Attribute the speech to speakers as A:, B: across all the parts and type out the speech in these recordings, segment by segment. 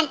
A: again.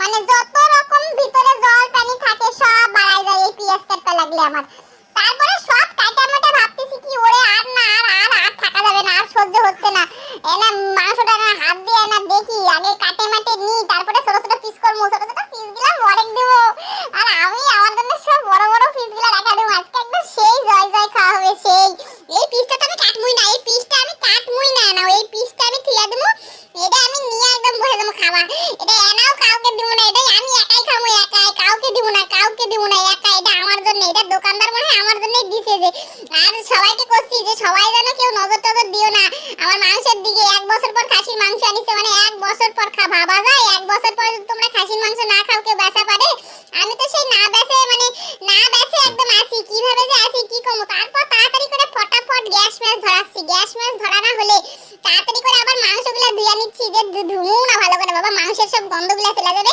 A: মানে যত রকম ভিতরে জল পানি থাকে, সব বাড়াই যায় এই পিএস কাটতে লাগলে আমার। তারপরে সব কাটা মাটা ভাবতেছি কি, ওরে আর না, আর আর আর থাকা যাবে না, আর সহ্য হচ্ছে না। এনা মাংসটা না হাত দিয়ে না দেখি, আগে আর সবাইকে করছি যে সবাই যেন কেউ নজর টজর দিও না। আমার মাংসের দিকে এক বছর পর খাসির মাংস আনিছে মানে এক বছর পর খা ভাবা যায়, এক বছর পর যদি তোমরা খাসির মাংস না খাও, কেউ বেচা পারে আমি তো সেই না বেচে মানে না বেচে একদম আছি, কীভাবে যে আছি, কি কমো তারপর তাড়াতাড়ি করে ফটাফট গ্যাস ম্যাস ধরাচ্ছি। গ্যাস ম্যাস ধরা না হলে তাড়াতাড়ি করে আবার মাংসগুলো ধুয়ে নিচ্ছি, যে ধুমু না ভালো করে। বাবা, মাংসের সব গন্ধগুলো চলে যাবে।